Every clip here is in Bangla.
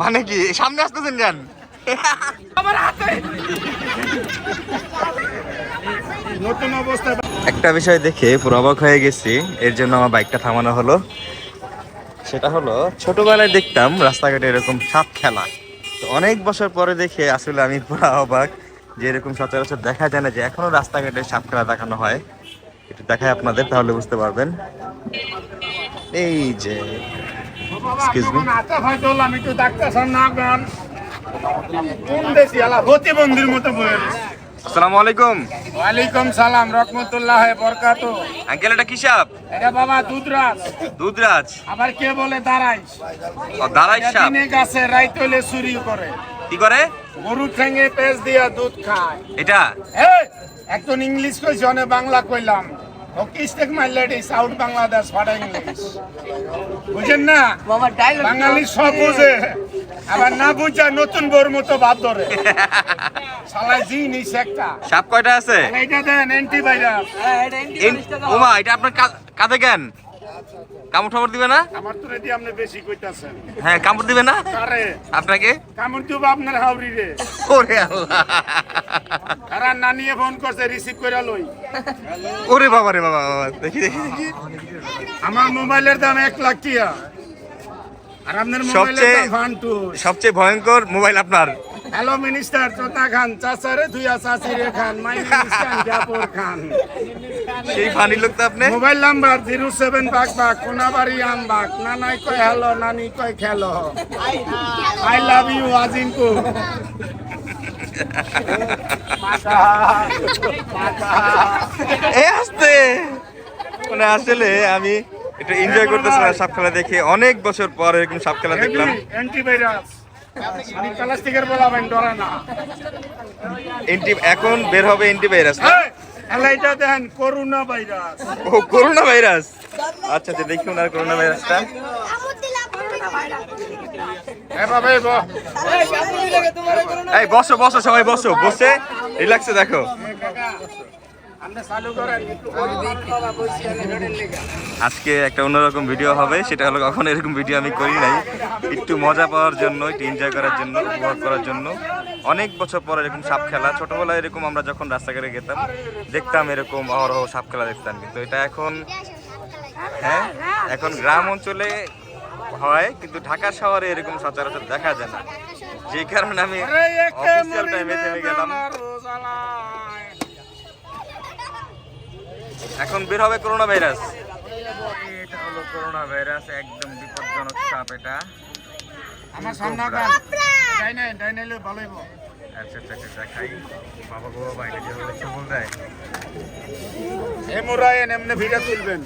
মানে কি? সামনে আসতেছেন কেন? নতুন অবস্থা একটা বিষয় দেখে পুরো অবাক হয়ে গেছি। এর জন্য আমার বাইকটা থামানো হলো। সেটা হলো ছোটবেলায় দেখতাম রাস্তাঘাটে এরকম সাপ খেলা। তো অনেক বছর পরে দেখে আসলে আমি পুরো অবাক যে এরকম সচরাচর দেখা যায় না যে এখনও রাস্তাঘাটে সাপ খেলা দেখানো হয়। একটু দেখায় আপনাদের তাহলে বুঝতে পারবেন। এই যে আসসালামু আলাইকুম। ওয়ালাইকুম সালাম রহমতুল্লাহ বরকাত। আঙ্কেল এটা কি সাপ? এটা বাবা দুধরাজ। দুধরাজ? আবার কে বলে ও দাঁড়াই এটা সাপ? দিনে গাছে রাইত হইলে চুরি করে। কি করে? গরু ঠেঙে দিয়া দুধ খায়। এটা? একজন ইংলিশ কইছে অনেক বাংলা কইলাম। ও কিস্টেক মারলে এটি সাউথ বাংলাদেশ ফাটা ইংলিশ বুঝেন না? বাঙালি সব বুঝে। আবার না বুঝা নতুন বোর মতো ভাব ধরে। শালাই জিনিস একটা সাপ কয়টা আছে? এইটা দেন অ্যান্টিভাইরাস ওমা এটা আপনার কাঁধে কেন? কামড় ঠামড় দিবে না? আমার তো রেডি আপনি বেশি কইতাছেন। হ্যাঁ কামড় দিবে না? আরে আপনাকে? কেমন দিব আপনার হাওড়ি রে। ওরে আল্লাহ। আর নানিয়ে ফোন করছে রিসিভ করে লই। ওরে বাবা রে বাবা বাবা। দেখি দেখি আমার মোবাইলের দাম এক লাখ টিয়া। আর আপনার মোবাইলের সবচেয়ে- দাম সবচেয়ে ভয়ঙ্কর মোবাইল আপনার। হ্যালো মিনিস্টার চোতা খান চাচারে ধুইয়া চাচিরে খান মাই মিনিস্টার জাফর খান। সেই ফানি লোক তো আপনি? মোবাইল নাম্বার জিরো সেভেন বাঘ বাঘ কোনাবাড়ি আম বাঘ। নানাই কয় হ্যালো নানি কয় খেলো। আই লাভ ইউ আজিনকু এ আসতে। মানে আসলে আমি একটু এনজয় করতেছিলাম সাপ খেলা দেখে অনেক বছর পর এরকম সাপ খেলা দেখলাম। অ্যান্টিভাইরাস এখন বের হবে এন্টিভাইরাস না? এটা দেন করোনা ভাইরাস। ও করোনা ভাইরাস? আচ্ছা আচ্ছা করোনা ভাইরাসটা। এই বসো বসো সবাই বসো। বসে রিল্যাক্সে দেখো। আজকে একটা অন্যরকম ভিডিও হবে সেটা হলো কখন এরকম ভিডিও আমি করি নাই। একটু মজা পাওয়ার জন্য একটু এনজয় করার জন্য উপভোগ করার জন্য। অনেক বছর পর এরকম সাপ খেলা ছোটবেলায় এরকম আমরা যখন রাস্তাঘাটে গেতাম দেখতাম এরকম অহরহ সাপ খেলা দেখতাম। কিন্তু এটা এখন হ্যাঁ এখন গ্রাম অঞ্চলে হয় কিন্তু ঢাকা শহরে এরকম সচরাচর দেখা যায় না। যে কারণে আমি অফিসিয়াল টাইমে থেমে গেলাম। এখন বের হবে করোনা ভাইরাস এটা হলো করোনা ভাইরাস একদম বিপজ্জনক সাপ এটা। আমার সামনে গান ডাইনে ডাইনে ভালোই আচ্ছা আচ্ছা আচ্ছা দেখাই। বাবা গো বাবা এটা যেভাবে সবল দেয়। এমনি ভিডিও তুলবেন।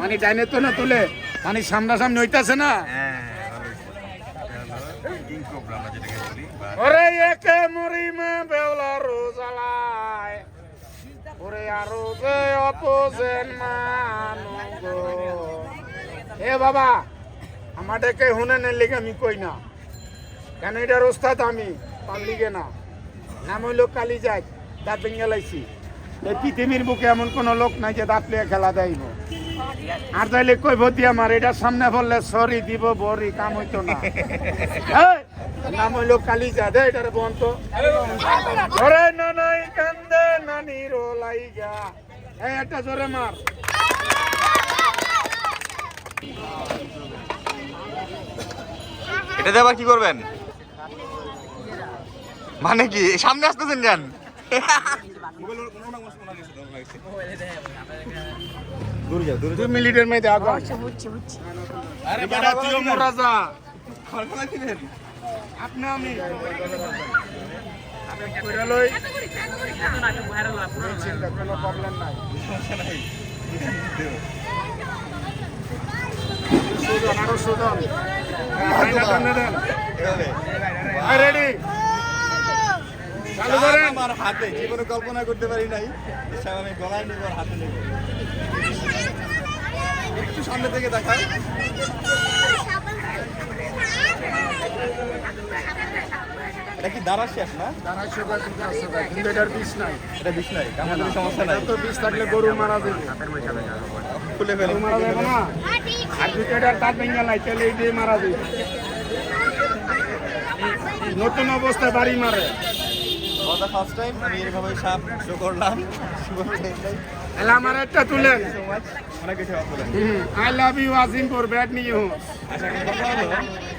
মানে ডাইনে তো না তুলে মানে সামনাসামনি হইতাছে না। হ্যাঁ ওরে একে মরিমা বেওলা আরও যে অপোজেন মানুগো। এ বাবা আমাদেরকে হুনেনের লিগে আমি কই না? কেন এটার ওস্তাদ আমি? পাবলিকে না। নাম হইল কালি যাক দাঁত ভেঙে লাইছি। এই পৃথিবীর বুকে এমন কোন লোক নাই যে দাঁত লিয়ে খেলা দেয়ব। আর তাইলে কই ভতি আমার, এটার সামনে বললে সরি দিব বরি কাম হইতো না। নাম হইল কালি দে এটারে বন্ত এই একটা জোরে মার। এটা দিয়ে কি করবেন? মানে কি? সামনে আসতেছেন কেন? দুই মিনিটের মধ্যে আগো আরে বেটা তুইও মোরা আপনি আমি। কোনো প্রবলেম নাই আমার হাতে জীবনে কল্পনা করতে পারি নাই আমি গলায় নিব আর হাতে নিব একটু সামনে থেকে দেখাই এটা কি দাঁড়া শেষ না? দাঁড়াই সুগার কিন্তু আছে ভাই, কিন্তু এটার বিষ নাই। এটা বিষ নাই আমাদের সমস্যা নাই। তো বিষ থাকলে গরু মারা যাবে। খুলে ফেলে। মারা যাবে না? আর যদি এটার দাঁত ভেঙে নাই তাহলে এই দিয়ে মারা যাবে। নতুন অবস্থায় বাড়ি মারে। ফার্স্ট টাইম আমি সাপ শো করলাম। তাহলে আমার একটা তুলেন। I love you Azimpur bat নিয়ে আচ্ছা একটা কথা হলো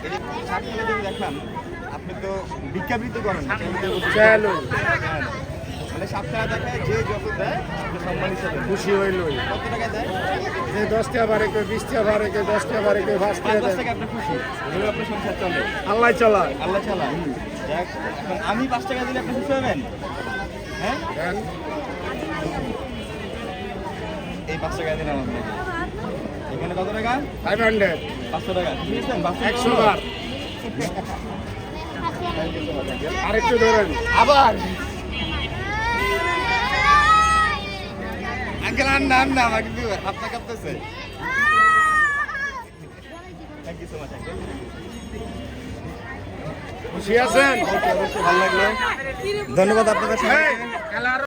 এই যে সাপ খেলে যদি দেখান আপনি তো ভিক্ষাবৃত্তি করেন চলো মানে সাপ খেলা দেখায় যে যত দেয় সম্মান হিসাবে খুশি হইল কত টাকা দেয়? যে দশটা বারে কে বিশটা বারে কে দশটা বারে কে পাঁচটা পাঁচ দশ টাকা আপনি খুশি? এভাবে আপনার সংসার চলে। আল্লাহ চালায়। আল্লাহ চালা যাক এখন আমি পাঁচ টাকা দিলে আপনি খুশি হবেন? হ্যাঁ? এই পাঁচ টাকা দিলাম আপনাকে এখানে কত টাকা? ফাইভ হান্ড্রেড পাঁচশো টাকা। একশো বার। আরেকটু ধরেন আবার। আঙ্কেল আর না আর না আমার কিন্তু হাতটা কাঁপতেছে। Thank you so much uncle. খুশি আছেন? ভালো লাগল। ধন্যবাদ আপনাদের